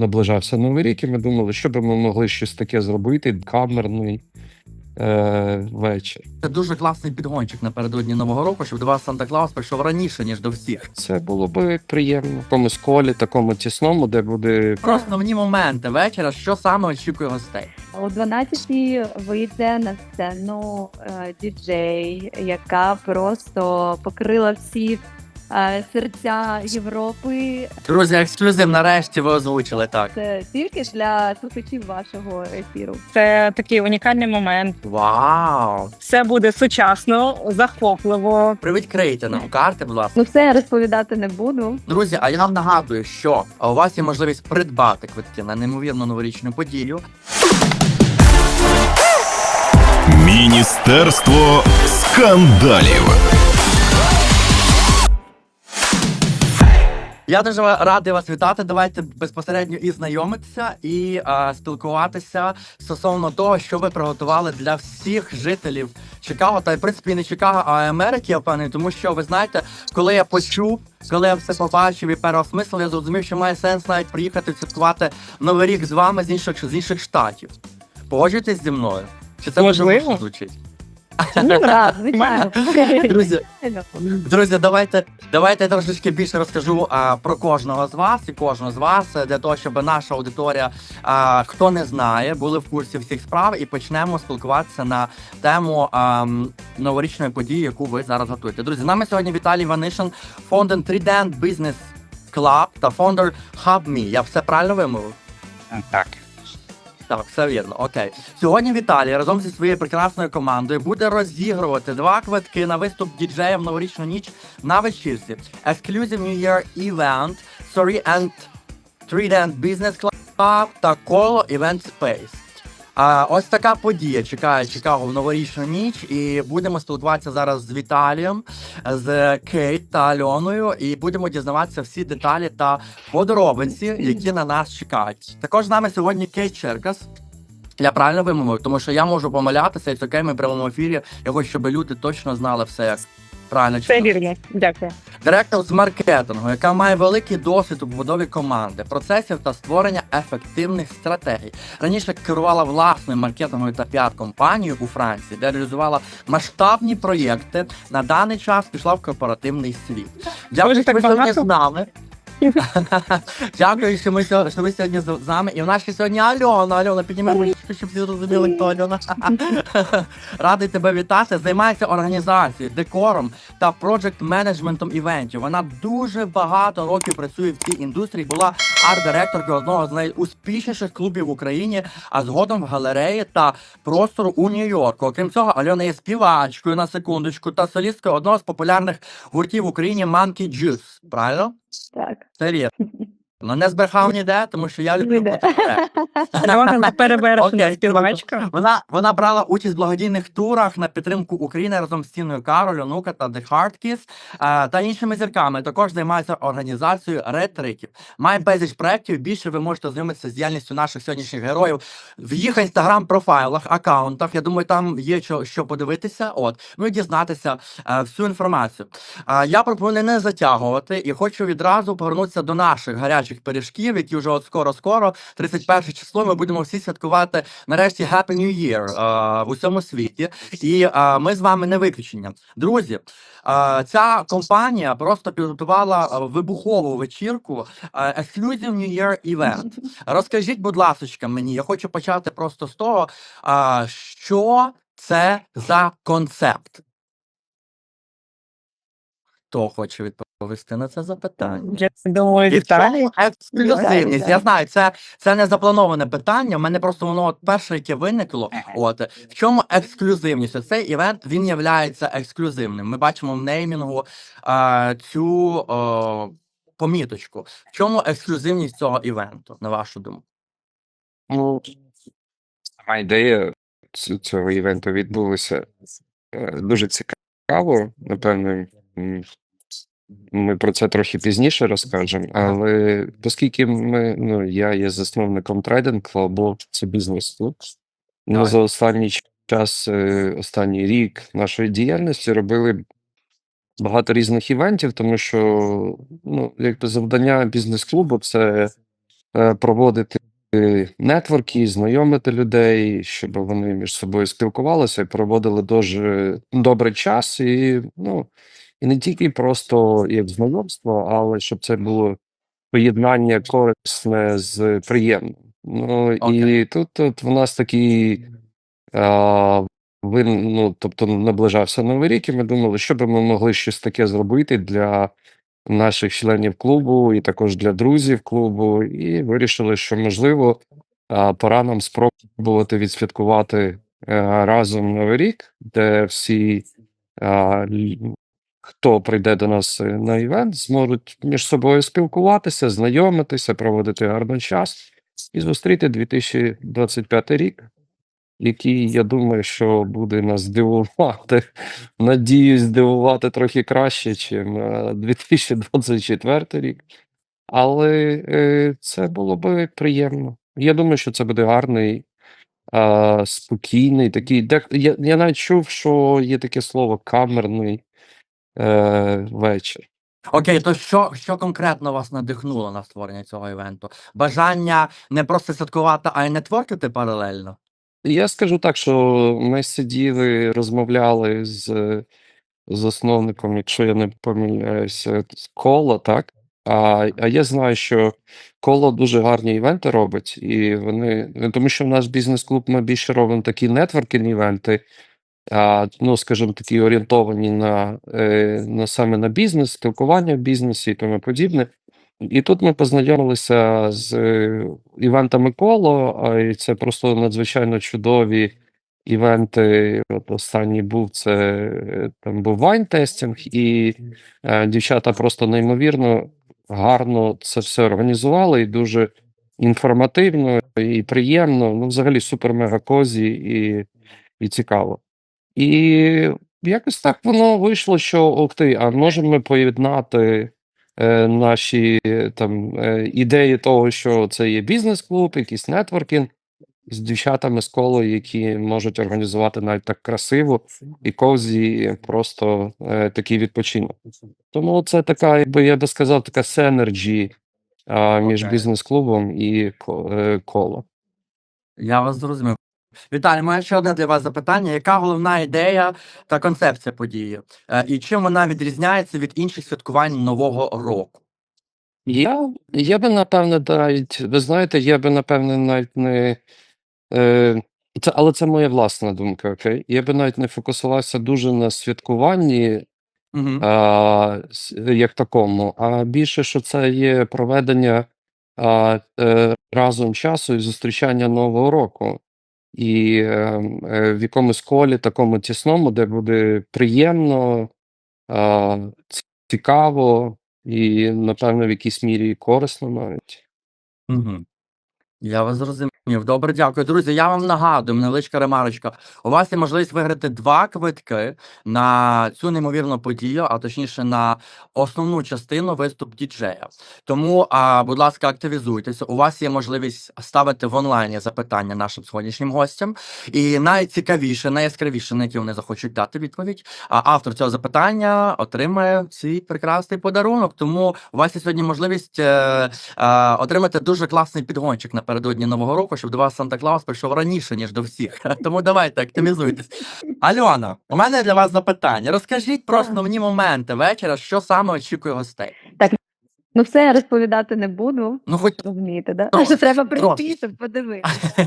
наближався Новий рік, і ми думали, що би ми могли щось таке зробити, камерний е, вечір. Це дуже класний підгончик напередодні нового року, щоб до вас Санта Клаус прийшов раніше ніж до всіх. Це було би приємно. В такому колі, такому тісному, де буде Про основні моменти вечора, що саме очікує гостей. О 12-й вийде на сцену е, діджей, яка просто покрила всі е, серця Європи. Друзі, ексклюзив нарешті ви озвучили так. Це тільки ж для слухачів вашого ефіру. Це такий унікальний момент. Вау! Все буде сучасно, захопливо. Привідкрийте нам карти, будь ласка. Ну все я розповідати не буду. Друзі, а я вам нагадую, що у вас є можливість придбати квитки на неймовірну новорічну подію. Міністерство скандалів. Я дуже радий вас вітати. Давайте безпосередньо і знайомитися і а, спілкуватися стосовно того, що ви приготували для всіх жителів Чикаго, та в принципі не Чикаго, а Америки, я впевнений, тому що ви знаєте, коли я почув, коли я все побачив і переосмислив, я зрозумів, що має сенс навіть приїхати святкувати новий рік з вами з інших з інших штатів. Погоджуєтесь зі мною? Чи це можливо звучить? Ну звичайно. Друзі, Друзі, давайте давайте я трошечки більше розкажу а, про кожного з вас і кожного з вас е, для того, щоб наша аудиторія, а, хто не знає, були в курсі всіх справ і почнемо спілкуватися на тему а, новорічної події, яку ви зараз готуєте. Друзі, з нами сьогодні Віталій Ванишин, фондер Trident Business Club та фондер HubMe. Я все правильно вимовив? так. Так, все вірно. Окей. Сьогодні Віталій разом зі своєю прекрасною командою буде розігрувати два квитки на виступ діджея в новорічну ніч на вечірці. Exclusive New Year Event, Sorry and Trident Business Club та коло Event Space. А, ось така подія чекає Чикаго новорічну ніч, і будемо спілкуватися зараз з Віталієм, з Кейт та Альоною, і будемо дізнаватися всі деталі та подробиці, які на нас чекають. Також з нами сьогодні Кейт Черкас. Я правильно вимовив, тому що я можу помилятися, і окей, ми в прямому ефірі. Я хочу, щоб люди точно знали все, як правильно Це читати. вірно. Дякую. Директор з маркетингу, яка має великий досвід у побудові команди, процесів та створення ефективних стратегій. Раніше керувала власною маркетинговою та піар-компанією у Франції, де реалізувала масштабні проєкти. На даний час пішла в корпоративний світ. Дякую, Боже, що ви сьогодні багато? з нами. Дякую, що ми сьогодні, що ви сьогодні з з нами. І в нас ще сьогодні Альона. Альона, підніми ручку, щоб всі зрозуміли, хто Альона. Радий тебе вітати. Займається організацією, декором та проджект менеджментом івентів. Вона дуже багато років працює в цій індустрії. Була арт-директоркою одного з найуспішніших клубів в Україні, а згодом в галереї та простору у Нью-Йорку. Окрім цього, Альона є співачкою на секундочку та солісткою одного з популярних гуртів в Україні Monkey Juice. Правильно? Так. Серйозно. Ну не збрехав ніде, тому що я люблю фотофре. Вона перевершена Окей. співачка. Вона, вона брала участь в благодійних турах на підтримку України разом з Тіною Кароль, Онука та The Hard Kiss е, та іншими зірками. Також займається організацією ретриків. Має безліч проєктів. Більше ви можете знайомитися з діяльністю наших сьогоднішніх героїв в їх інстаграм-профайлах, акаунтах. Я думаю, там є що, що подивитися. От ну і дізнатися е, всю інформацію. Е, я пропоную не затягувати і хочу відразу повернутися до наших гарячих пиріжків, які вже от скоро-скоро, 31 число, ми будемо всі святкувати нарешті Happy New Year е, в усьому світі. І е, ми з вами не виключення. Друзі, е, ця компанія просто підготувала вибухову вечірку Exclusive New Year Event. Розкажіть, будь ласка, мені, я хочу почати просто з того, е, що це за концепт. Хто хоче відповісти на це запитання? Я думаю, Віталій. ексклюзивність. Я знаю, це, це не заплановане питання. У мене просто воно от перше, яке виникло. От в чому ексклюзивність? Цей івент він є ексклюзивним. Ми бачимо в неймінгу а, цю о, поміточку. В чому ексклюзивність цього івенту, на вашу думку? Ну, сама ідея ц- цього івенту відбулася е, дуже цікаво. Напевно, м, ми про це трохи пізніше розкажемо. Але оскільки ми, ну, я є засновником Trident Club, це бізнес клуб. Ми за останній час, е, останній рік нашої діяльності робили багато різних івентів, тому що ну, якби завдання бізнес-клубу це е, проводити нетворки, знайомити людей, щоб вони між собою спілкувалися і проводили дуже добрий час. І, ну, і не тільки просто як знайомство, але щоб це було поєднання корисне з приємним. Ну і тут, тут в нас такий а, ви, ну, тобто наближався Новий рік, і ми думали, що би ми могли щось таке зробити для наших членів клубу і також для друзів клубу. І вирішили, що можливо а, пора нам спробувати відсвяткувати е, разом Новий рік, де всі, а, хто прийде до нас е, на івент, зможуть між собою спілкуватися, знайомитися, проводити гарний час і зустріти 2025 рік, який, я думаю, що буде нас здивувати. Надіюсь, здивувати трохи краще, ніж 2024 рік. Але е, це було би приємно. Я думаю, що це буде гарний, спокійний, такий. Де, я, я навіть чув, що є таке слово камерний е, вечір. Окей, то що, що конкретно вас надихнуло на створення цього івенту? Бажання не просто святкувати, а й нетворкити паралельно? Я скажу так, що ми сиділи, розмовляли з засновником, якщо я не помиляюся, з Коло, так? А, а я знаю, що Коло дуже гарні івенти робить, і вони, ну, тому що в наш бізнес-клуб ми більше робимо такі нетворкінг івенти, ну, скажімо, такі орієнтовані на, е, на саме на бізнес, спілкування в бізнесі і тому подібне. І тут ми познайомилися з е, івентами коло, а і це просто надзвичайно чудові івенти. От останній був це е, там був вайн-тестінг, і е, дівчата просто неймовірно гарно це все організували і дуже інформативно і приємно. Ну, взагалі супер-мега козі і, і цікаво. І якось так воно вийшло, що ти, а можемо ми поєднати е, наші е, там е, ідеї того, що це є бізнес-клуб, якийсь нетворкінг з дівчатами з коло, які можуть організувати навіть так красиво і козі просто е, такий відпочинок. Тому це така, якби я би сказав, така сенерджі а, між Окей. бізнес-клубом і ко- е, коло. Я вас зрозумів. Віталій, маю ще одне для вас запитання. Яка головна ідея та концепція події? Е, І чим вона відрізняється від інших святкувань Нового року? Я, я би напевне навіть, ви знаєте, я би напевне навіть не. Е, це, але це моя власна думка, окей? Я би навіть не фокусувався дуже на святкуванні Угу. а, с- як такому, а більше, що це є проведення а, е, разом часу і зустрічання Нового року. І е, е, в якомусь колі такому тісному, де буде приємно, цікаво і, напевно, в якійсь мірі корисно навіть. Угу. Я вас зрозумів. Добре, дякую. Друзі, я вам нагадую, невеличка ремарочка. У вас є можливість виграти два квитки на цю неймовірну подію, а точніше на основну частину виступ діджея. Тому, а, будь ласка, активізуйтеся. У вас є можливість ставити в онлайні запитання нашим сьогоднішнім гостям. І найцікавіше, найяскравіше, на які вони захочуть дати відповідь. А автор цього запитання отримає свій прекрасний подарунок. Тому у вас є сьогодні можливість. Е, е, отримати дуже класний підгончик напередодні нового року, щоб до вас Санта Клаус прийшов раніше, ніж до всіх. Тому давайте активізуйтесь. Альона, у мене для вас запитання. Розкажіть про основні моменти вечора, що саме очікує гостей. Так, Ну, все я розповідати не буду. Ну, хоч Розумієте, да? Трошки, Що треба прийти, щоб подивитися.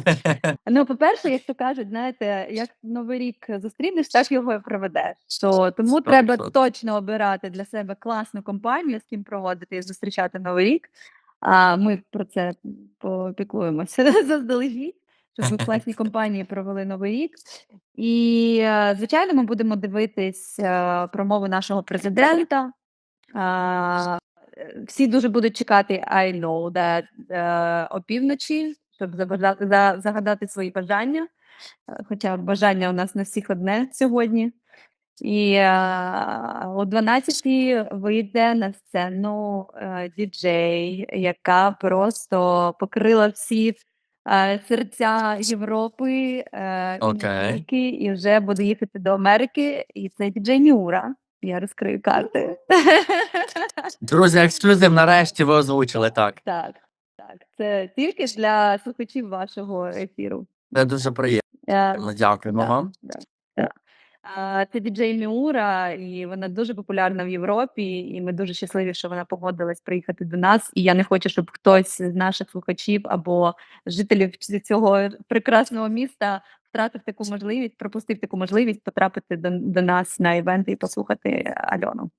Ну, по-перше, як то кажуть, знаєте, як Новий рік зустрінеш, так його і проведеш. То, тому Сто треба точно обирати для себе класну компанію, з ким проводити і зустрічати Новий рік. А ми про це попіклуємося заздалегідь, щоб ми в класній компанії провели Новий рік. І, е, звичайно, ми будемо дивитись е, промову нашого президента. Е, всі дуже будуть чекати I know that опівночі, щоб загадати свої бажання. Хоча бажання у нас на всіх одне сьогодні. І е, о 12 вийде на сцену е, діджей, яка просто покрила всі е, серця Європи е, і Окей. тільки, і вже буде їхати до Америки. І це діджей Міура. Я розкрию карти. друзі, ексклюзив нарешті ви озвучили так. Так. Так, це тільки ж для слухачів вашого ефіру. Це дуже приємно. Е, Дякуємо вам. А, Це діджей Міура, і вона дуже популярна в Європі, і ми дуже щасливі, що вона погодилась приїхати до нас. І я не хочу, щоб хтось з наших слухачів або жителів цього прекрасного міста втратив таку можливість, пропустив таку можливість потрапити до, до нас на івенти і послухати Альону.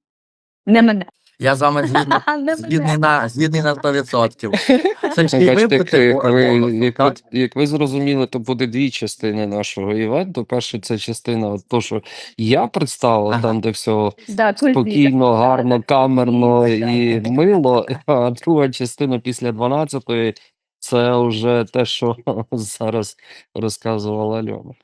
Не мене. Я з вами згідний, згідний на згідний на 100%. Це ж і Бачите, випити, як, ви, бонус, як, так? як ви зрозуміли, то буде дві частини нашого івенту. Перша це частина, от то, що я представив, Ага. там, де все Да, спокійно, гарно, камерно і мило. А друга частина після 12-ї це вже те, що зараз розказувала Альона.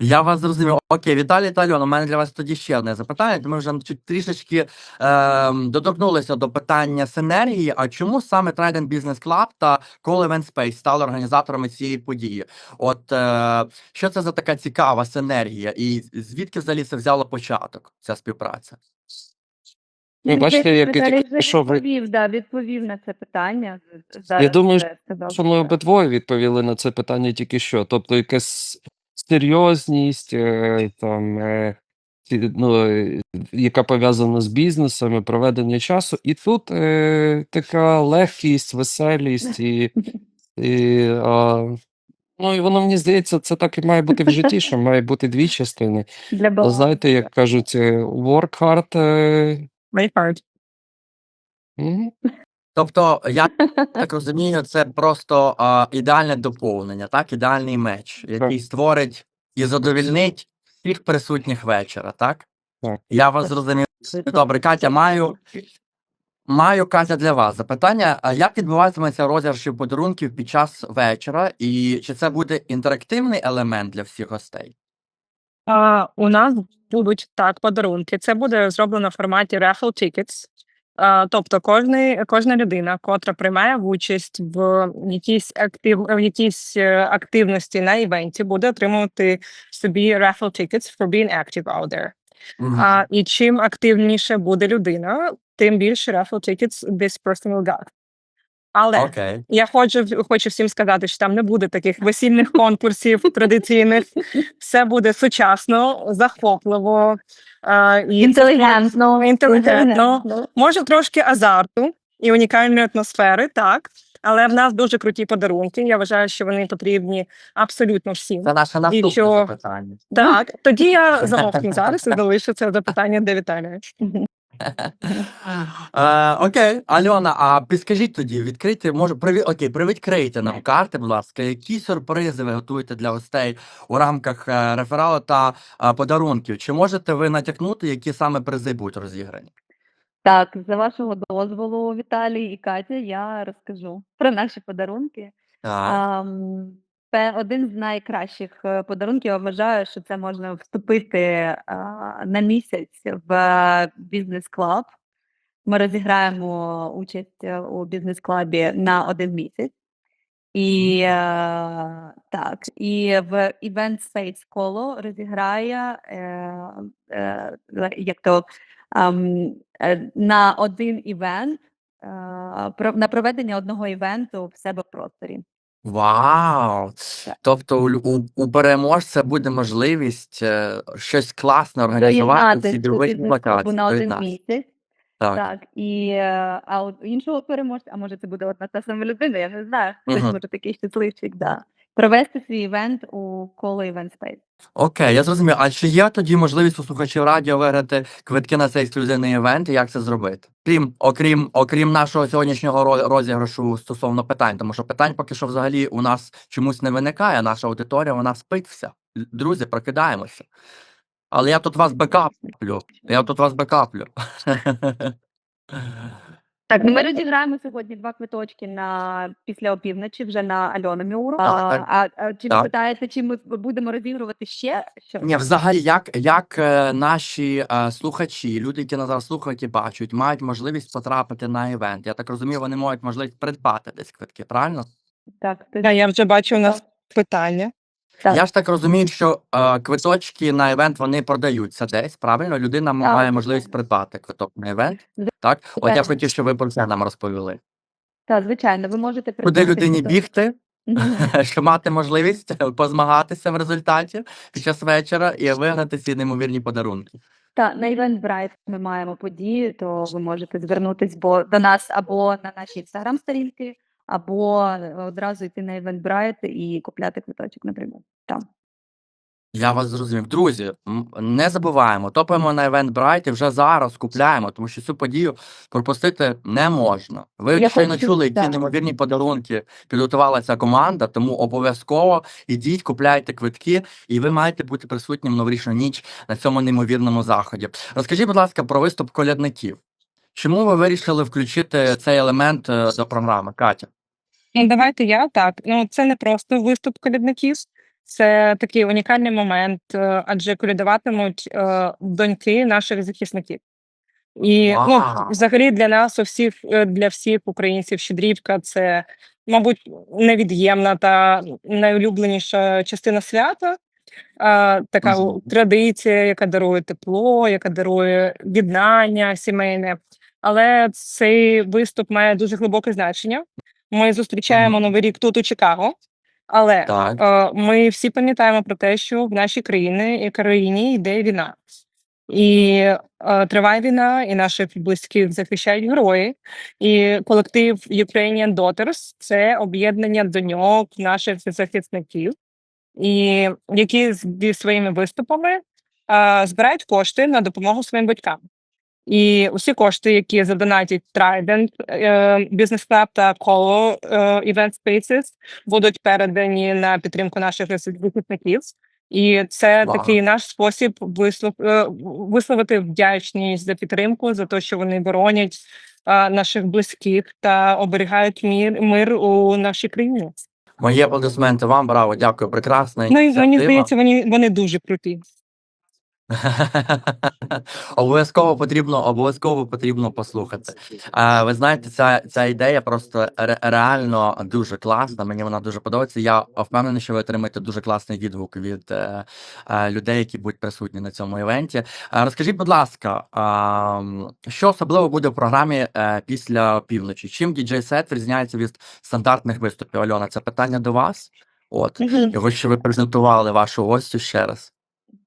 Я вас зрозумів. Окей, Віталій та Альона, у мене для вас тоді ще одне запитання. Ми вже чуть трішечки ем, доторкнулися до питання синергії. А чому саме Trident Business Club та Call Event Space стали організаторами цієї події? От е, що це за така цікава синергія, і звідки взагалі це взяло початок, ця співпраця? Ви бачите, як я тільки що відповів, да, відповів на це питання. Зараз Я думаю, вже що ми обидвоє відповіли на це питання тільки що. Тобто якась серйозність, е, там, е, ці- ну, е, яка пов'язана з бізнесом і проведення часу. І тут е, така легкість, веселість і, і а, ну, і воно мені здається, це так і має бути в житті, що має бути дві частини. для А балансу. знаєте, як кажуть, е, work hard. е, My heart. мгм. Тобто, я так розумію, це просто а, ідеальне доповнення, так? Ідеальний меч, який створить і задовільнить всіх присутніх вечора, так? Так. Я вас зрозумів. Добре, Катя, маю, маю Катя для вас запитання. А як відбуватиметься розіграші подарунків під час вечора, і чи це буде інтерактивний елемент для всіх гостей? А, у нас будуть так подарунки. Це буде зроблено в форматі raffle tickets. Тобто кожний, кожна людина, котра приймає участь в якійсь актив, в якійсь е, активності на івенті, буде отримувати собі raffle tickets for being active out there. Мгм. А, і чим активніше буде людина, тим більше raffle tickets this person will get. Але Окей. я хочу, хочу всім сказати, що там не буде таких весільних конкурсів традиційних. Все буде сучасно, захопливо е, і Інтелігентно. інтелігентно. Може трошки азарту і унікальної атмосфери, так. Але в нас дуже круті подарунки. Я вважаю, що вони потрібні абсолютно всім. Це наше наступне що? запитання. Так, тоді я замовкну зараз і залишу це запитання для Віталія. Е, окей, Альона, а підскажіть тоді, відкрийте, може, приві... окей, привідкрийте нам карти, будь ласка, які сюрпризи ви готуєте для гостей у рамках е, рефералу та е, подарунків? Чи можете ви натякнути, які саме призи будуть розіграні? Так, за вашого дозволу, Віталій і Катя, я розкажу про наші подарунки. Так. Ам, пе- один з найкращих е, подарунків, я вважаю, що це можна вступити а, на місяць в бізнес-клаб. Ми розіграємо участь е, у бізнес-клабі на один місяць. І е, так, і в Event Space коло розіграє е, е, як то е, на один івент, е, на проведення одного івенту в себе в просторі. Вау! Так. Тобто у, лю- у, у переможця буде можливість е, щось класне організувати в Доєднатись цій до другій бізнес-клубу на один місяць. Так. Так, і е, а от у іншого переможця, а може це буде одна та сама людина, я не знаю. Хтось Мгм. може такий щасливчик, да. Провести свій івент у коло Event Space. Окей, я зрозумів. А чи є тоді можливість у слухачів радіо виграти квитки на цей ексклюзивний івент і як це зробити? Крім, окрім, окрім нашого сьогоднішнього розіграшу стосовно питань, тому що питань поки що взагалі у нас чомусь не виникає. Наша аудиторія вона спить вся. Друзі, прокидаємося. Але я тут вас бекаплю. Я тут вас бекаплю. Так, ну ми розіграємо сьогодні два квиточки на після опівночі вже на Альону Міуру. А, так. а, а чи ви Так. питаєте, чи ми будемо розігрувати ще? Що? Ні, взагалі, як, як е, наші е, слухачі, люди, які нас зараз слухають і бачать, мають можливість потрапити на івент. Я так розумію, вони мають можливість придбати десь квитки, правильно? Так, ти- Да, я вже бачу у нас питання. Так. Я ж так розумію, що е, квиточки на івент вони продаються десь, правильно? Людина м- Так. має можливість придбати квиток на івент. З- Так, от я хотів, щоб ви про це нам розповіли. Так, звичайно, ви можете Куди придбати людині фото- бігти, Мгм. щоб мати можливість позмагатися в результаті під час вечора і виграти ці неймовірні подарунки. Та на Eventbrite ми маємо події, то ви можете звернутись бо до нас або на наші інстаграм-сторінки, або е, одразу йти на Eventbrite і купляти квиточок напряму. Там. Я вас зрозумів. Друзі, не забуваємо, топаємо на Eventbrite і вже зараз купляємо, тому що цю подію пропустити не можна. Ви Я щойно хочу- чули, які так. неймовірні подарунки підготувала ця команда, тому обов'язково ідіть, купляйте квитки, і ви маєте бути присутнім новорічну ніч на цьому неймовірному заході. Розкажіть, будь ласка, про виступ колядників. Чому ви вирішили включити цей елемент е, до програми, Катя? Ну, давайте я так. Ну, це не просто виступ колядників, це такий унікальний момент, е, адже колядуватимуть е, доньки наших захисників. І ну, взагалі для нас, у всіх, для всіх українців, щедрівка це, мабуть, невід'ємна та найулюбленіша частина свята. А, така Мгм. у- традиція, яка дарує тепло, яка дарує єднання сімейне. Але цей виступ має дуже глибоке значення. Ми зустрічаємо Новий рік тут у Чикаго, але Так. е, ми всі пам'ятаємо про те, що в нашій країні і країні йде війна. І е, триває війна, і наші близькі захищають герої. І колектив Ukrainian Daughters – це об'єднання доньок наших захисників, і які зі своїми виступами е, збирають кошти на допомогу своїм батькам. І усі кошти, які задонатять Trident, е, Business Club та Colo е, Event Spaces, будуть передані на підтримку наших захисників. І це Вау. такий наш спосіб вислов, е, висловити вдячність за підтримку, за те, що вони боронять наших близьких та оберігають мір, мир у нашій країні. Мої аплодисменти вам, браво, дякую, прекрасна Ну і мені здається, вони, вони дуже круті. Обов'язково потрібно, обов'язково потрібно послухати. А, ви знаєте, ця, ця ідея просто ре- реально дуже класна. Мені вона дуже подобається. Я впевнений, що ви отримаєте дуже класний відгук від е, е, людей, які будуть присутні на цьому івенті. А, розкажіть, будь ласка, м, що особливо буде в програмі е, після півночі? Чим DJ сет відрізняється від стандартних виступів? Альона, це питання до вас. От, хочу, щоб ви презентували вашу гостю ще раз.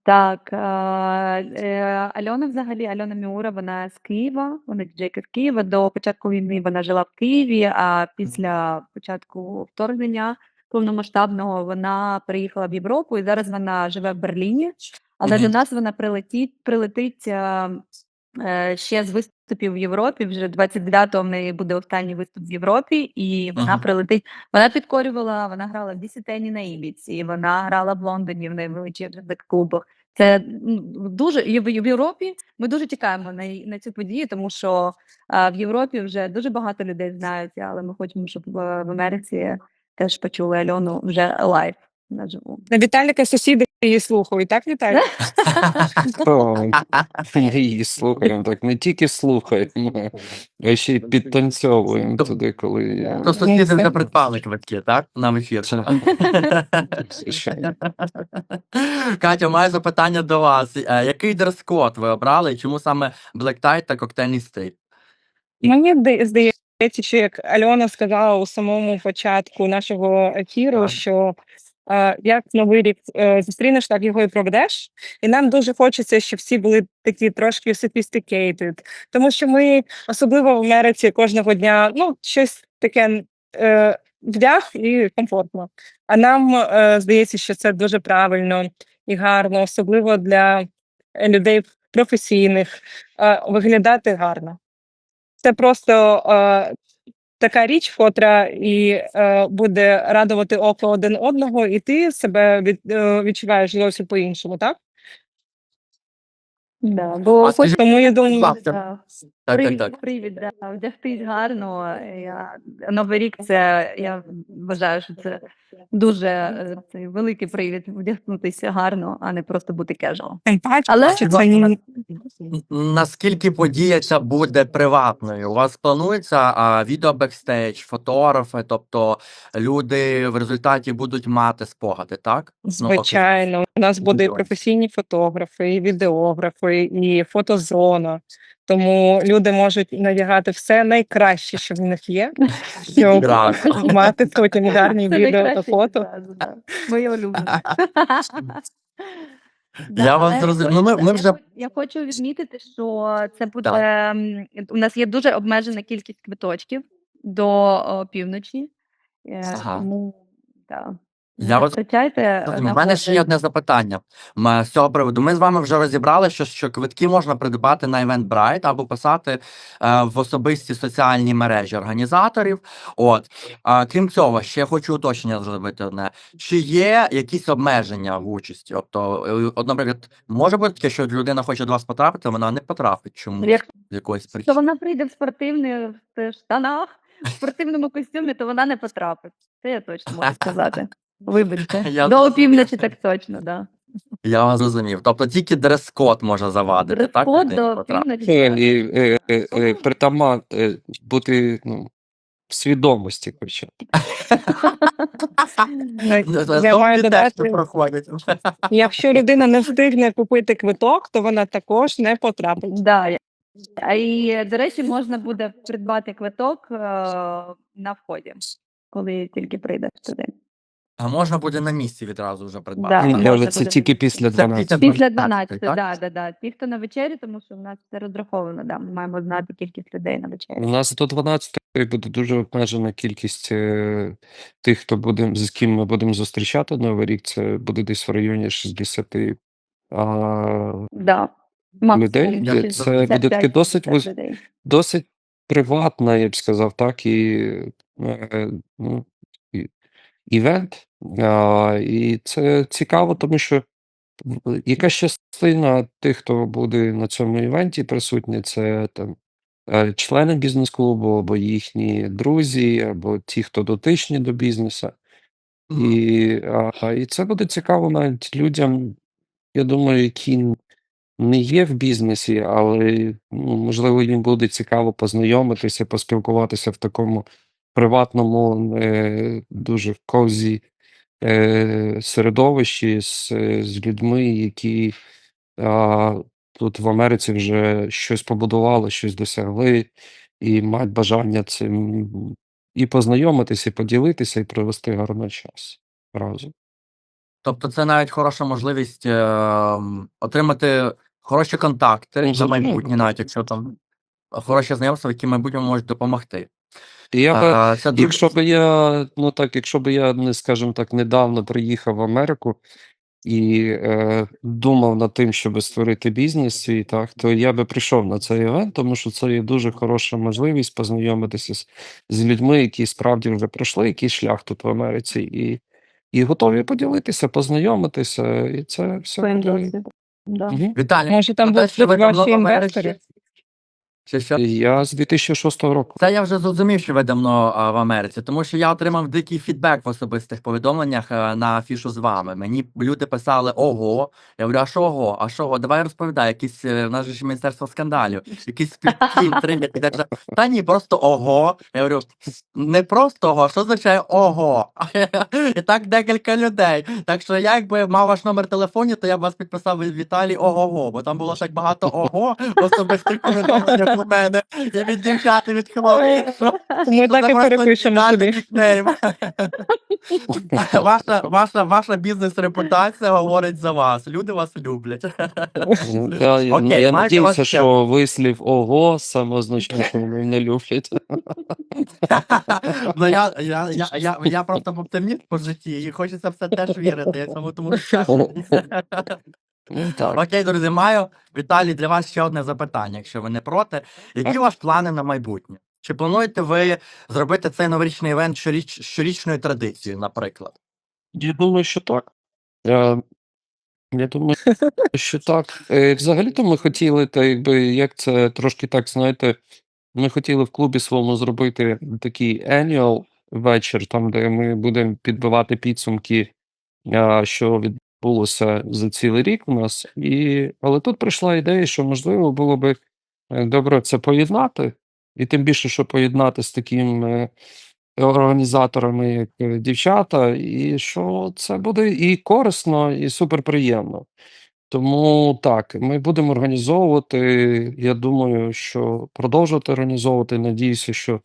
Так, е, е, Альона взагалі, Альона Міура, вона з Києва, вона діджейка з Києва. До початку війни вона жила в Києві, а після початку вторгнення повномасштабного вона приїхала в Європу і зараз вона живе в Берліні. Але Мгм. до нас вона прилетить, прилетить е, е, ще з виступів в Європі. Вже 29-го в неї буде останній виступ в Європі, і вона Ага. прилетить. Вона підкорювала, вона грала в Дісітені на Ібіці, вона грала в Лондоні в найвеличезних клубах. Це дуже і в Європі. Ми дуже чекаємо на, на цю подію, тому що а, в Європі вже дуже багато людей знають, але ми хочемо, щоб в, в Америці теж почули Альону вже лайв наживу. На Віталіка сусіди її слухають, так, Віталій? То її слухаємо, так не тільки слухаємо, а ще й підтанцьовуємо туди, коли я. То сусіди вже придбали квитки, так? На ефір. Катя, маю запитання до вас. Е, Який дрес-код ви обрали і чому саме Black Tie та коктейльний стиль? Мені зда- здається, що як Альона сказала у самому початку нашого ефіру, Так. що як новий рік е, зустрінеш, так його і проведеш. І нам дуже хочеться, щоб всі були такі трошки sophisticated, тому що ми, особливо в Америці, кожного дня ну, щось таке е, вдяг і комфортно. А нам е, здається, що це дуже правильно і гарно, особливо для е, людей професійних, е, виглядати гарно. Це просто е, така річ, котра і е, буде радувати око один одного, і ти себе від, е, відчуваєш зовсім по-іншому, так? Да, бо А скажіть, Тому я думаю, будь ласка, да, Так, так, привід, так. привід, да, вдягтись гарно. Я, Новий рік це я вважаю, що це дуже е, цей великий привід вдягнутися гарно, а не просто бути кежуал. тим паче, Але- що це ні- Наскільки подія ця буде приватною? У вас планується а, відео бекстейдж, фотографи, тобто люди в результаті будуть мати спогади, так? Ну, звичайно, у нас буде і професійні фотографи, і відеографи, і фотозона. Тому люди можуть надягати все найкраще, що в них є, щоб мати потім гарні відео та фото. Моє улюблене. Я вас зрозумів. Ну, ми- вже- Я хочу відмітити, що це буде у нас є дуже обмежена кількість квиточків до о, півночі. Е, Ага. Тому да. Я втрачайте. е, У мене ще є одне запитання. М, З цього приводу. Ми з вами вже розібрали, що, що квитки можна придбати на Eventbrite або писати е, в особисті соціальні мережі організаторів. От. А, крім цього, ще хочу уточнення зробити одне. Чи є якісь обмеження в участі? Тобто, е, от, наприклад, може бути таке, що людина хоче до вас потрапити, вона не потрапить. Чому? Якщо З якоїсь причини. вона прийде в спортивних е, штанах, в спортивному костюмі, то вона не потрапить. Це я точно можу сказати. Вибачте. Я До опівночі так точно, да. Я вас зрозумів. Тобто тільки дрес-код може завадити. так? Дрес-код людині до потрапити? півночі. Е, так. Е, е, е, притаман е, бути ну, в свідомості. Я маю тести додати, проходять. якщо людина не встигне купити квиток, то вона також не потрапить. Да. я- А і, до речі, можна буде придбати квиток е, на вході, коли тільки прийдеш туди. А можна буде на місці відразу вже придбати. Да, Ні, Але це буде. тільки після Це 12. Після 12, 12, так? да, да, да. Ті, хто на вечері, тому що в нас це розраховано, да. Ми маємо знати кількість людей на вечері. У нас до 12 буде дуже обмежена кількість е, тих, хто буде, з ким ми будемо зустрічати Новий рік. Це буде десь в районі 60 а, Да. людей. Це так буде таке 65 досить вуз- людей. досить приватна, я б сказав, так, і е, ну, і- івент. А, і це цікаво, тому що в- якась частина тих, хто буде на цьому івенті присутні, це там е, члени бізнес-клубу, або їхні друзі, або ті, хто дотичні до бізнесу. Мгм. І, а, і це буде цікаво навіть людям, я думаю, які не є в бізнесі, але ну, можливо їм буде цікаво познайомитися, поспілкуватися в такому приватному, е, дуже козі е, середовищі з, е, з людьми, які а, тут в Америці вже щось побудували, щось досягли, і мають бажання цим і познайомитися, і поділитися, і провести гарний час разом. Тобто це навіть хороша можливість е, м, отримати хороші контакти на Мгм. майбутнє, навіть якщо там хороші знайомства, які в майбутньому можуть допомогти. І я би А, це дуже Якщо б я, ну так, якщо б я, не скажімо так, недавно приїхав в Америку і е, думав над тим, щоб створити бізнес свій, так, то я би прийшов на цей івент, тому що це є дуже хороша можливість познайомитися з, з людьми, які справді вже пройшли якийсь шлях тут в Америці, і, і готові поділитися, познайомитися, і це все Своїм буде. досвідом. Да. Мгм. Віталій, Може, там будуть ви давно ваші в Америці? інвестори? Чи що? Я з 2006 року. Це я вже зрозумів, що ви давно а, в Америці, тому що я отримав дикий фідбек в особистих повідомленнях е, на афішу з вами. Мені люди писали ого. Я говорю, а що ого? А що? ого? Давай розповідай, якісь е, в нас ж міністерство скандалів, якісь так. Та ні, просто ого. Я говорю, не просто ого, що означає ого? І так декілька людей. Так що я якби мав ваш номер телефоні, то я б вас підписав Віталій ого, бо там було так багато ого в особистих повідомленнях у мене. І від дівчат, і від хлопців. Ми так і перепишемо туди. Ваша, ваша, ваша бізнес-репутація говорить за вас. Люди вас люблять. Я, я, Окей, я маєте у вас ще- що вислів ого саме означає, що вони не люблять. Ну, я, я, я, я, я просто оптиміст по житті і хочеться в це теж вірити. Я цьому тому що Ну, так. Окей, друзі, маю Віталій для вас ще одне запитання, якщо ви не проти. Які у вас плани на майбутнє? Чи плануєте ви зробити цей новорічний івент щоріч, щорічною традицією, наприклад? Я думаю, що так. Я, я думаю, що так. Е, Взагалі-то ми хотіли, та якби як це трошки так, знаєте, ми хотіли в клубі своєму зробити такий annual вечір, там, де ми будемо підбивати підсумки, що відбулося за цілий рік у нас. І, але тут прийшла ідея, що можливо було би е, добре це поєднати, і тим більше, що поєднати з таким. е, організаторами, як е, дівчата, і що це буде і корисно, і суперприємно. Тому так, ми будемо організовувати. Я думаю, що продовжувати організовувати. Надіюся, що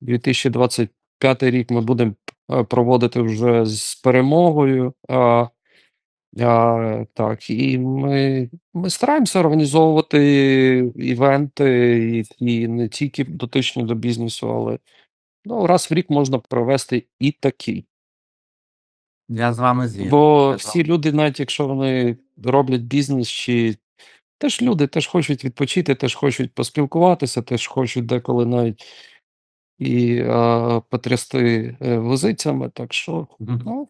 2025 рік ми будемо проводити вже з перемогою. А, так, і ми, ми стараємося організовувати івенти, які не тільки дотичні до бізнесу, але ну, раз в рік можна провести і такі. Я з вами згідний. Бо Я з всі люди, навіть якщо вони роблять бізнес, чи теж люди теж хочуть відпочити, теж хочуть поспілкуватися, теж хочуть деколи навіть і а, потрясти е, возицями. Так що, Мгм. ну,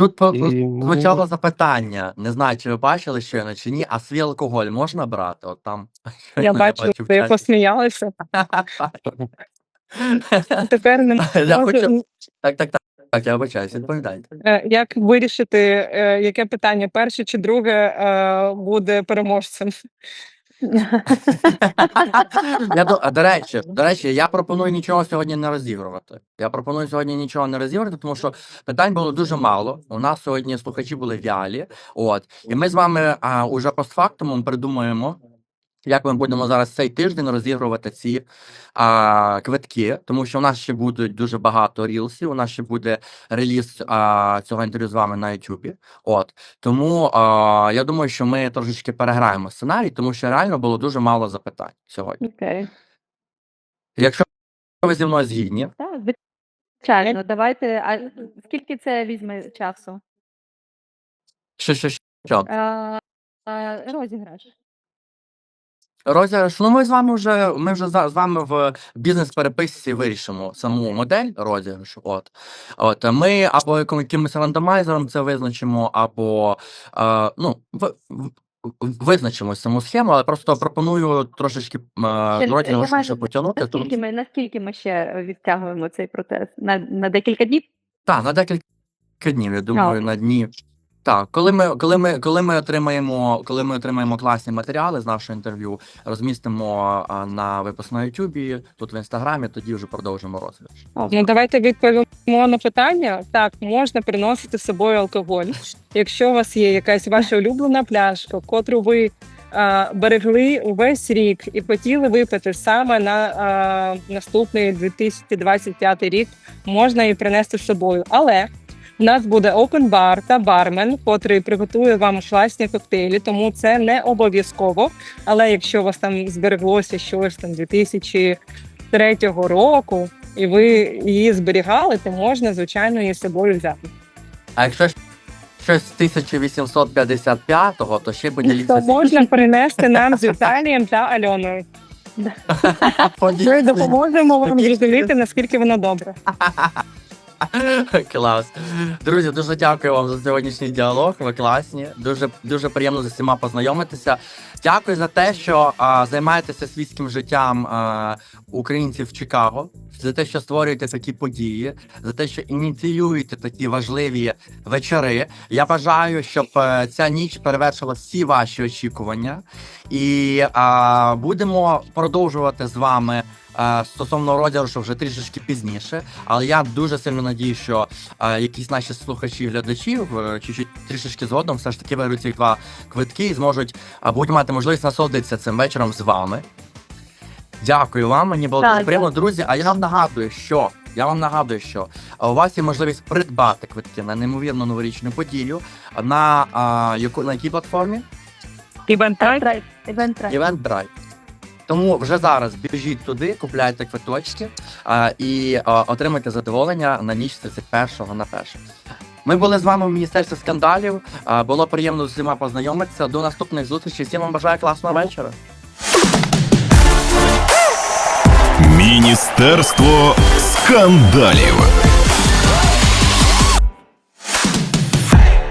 Тут по- і ми- звучало запитання. Не знаю, чи ви бачили щойно чи ні, а свій алкоголь можна брати? От там. Я бачу, в ви чаті. посміялися. Тепер не Я можу- хочу- Так, так, так. Так, я вибачаюсь, відповідайте. Е, Як вирішити, е, яке питання перше чи друге е, буде переможцем? Я до, до речі, до речі, я пропоную нічого сьогодні не розігрувати. Я пропоную сьогодні нічого не розігрувати, тому що питань було дуже мало. У нас сьогодні слухачі були вялі. От, і ми з вами а, уже постфактумом придумаємо. Як ми будемо зараз цей тиждень розігрувати ці а, квитки, тому що у нас ще будуть дуже багато рілсів. У нас ще буде реліз а, цього інтерв'ю з вами на Ютубі. От тому а, я думаю, що ми трошечки переграємо сценарій, тому що реально було дуже мало запитань сьогодні. Окей. Якщо ви зі мною згідні, Так, звичайно, давайте. А скільки це візьме часу? що що що А, а, розіграш. Розіграш, ну ми з вами вже ми вже за- з вами в бізнес-переписці вирішимо саму модель розіграшу. От от ми або якимось рандомайзером це визначимо, або е, ну в, в- визначимо саму схему, але просто пропоную трошечки е, розіграш ще потягнути. Наскільки ми, наскільки ми ще відтягуємо цей процес? На, на декілька днів? Так, на декілька днів, я думаю, окей. на дні. Так, коли ми, коли ми, коли ми отримаємо, коли ми отримаємо класні матеріали з нашого інтерв'ю, розмістимо а, на випуск на Ютубі, тут в інстаграмі, тоді вже продовжимо розіграш. Ну, давайте відповімо на питання. Так, можна приносити з собою алкоголь. Якщо у вас є якась ваша улюблена пляшка, котру ви а, берегли увесь рік і хотіли випити саме на а, наступний 2025 рік, можна її принести з собою. Але у нас буде open бар та бармен, котрий приготує вам класні коктейлі, тому це не обов'язково. Але якщо у вас там збереглося щось там 2003 року, і ви її зберігали, то можна, звичайно, її з собою взяти. А якщо щось з 1855-го, то ще То поділіться. можна принести нам з Віталієм та Альоною. Ми допоможемо вам зрозуміти, наскільки воно добре. Клас. Друзі, дуже дякую вам за сьогоднішній діалог. Ви класні. Дуже дуже приємно з усіма познайомитися. Дякую за те, що а, займаєтеся світським життям а, українців в Чикаго, за те, що створюєте такі події, за те, що ініціюєте такі важливі вечори. Я бажаю, щоб е, ця ніч перевершила всі ваші очікування, і а, будемо продовжувати з вами. е, Стосовно розіграшу вже трішечки пізніше, але я дуже сильно надію, що е, якісь наші слухачі, глядачі в чуть-чуть трішечки згодом все ж таки виграють ці два квитки і зможуть а, будуть мати можливість насолодитися цим вечором з вами. Дякую вам, мені було Так, дуже приємно, друзі. А я вам нагадую, що я вам нагадую, що у вас є можливість придбати квитки на неймовірну новорічну подію на, а, яку, на якій платформі? Івент Eventbrite. Тому вже зараз біжіть туди, купляйте квиточки а, і а, отримайте задоволення на ніч з 31 на 1. Ми були з вами в міністерстві скандалів. Було приємно з усіма познайомитися. До наступних зустрічей. Всім вам бажаю класного вечора. Міністерство скандалів.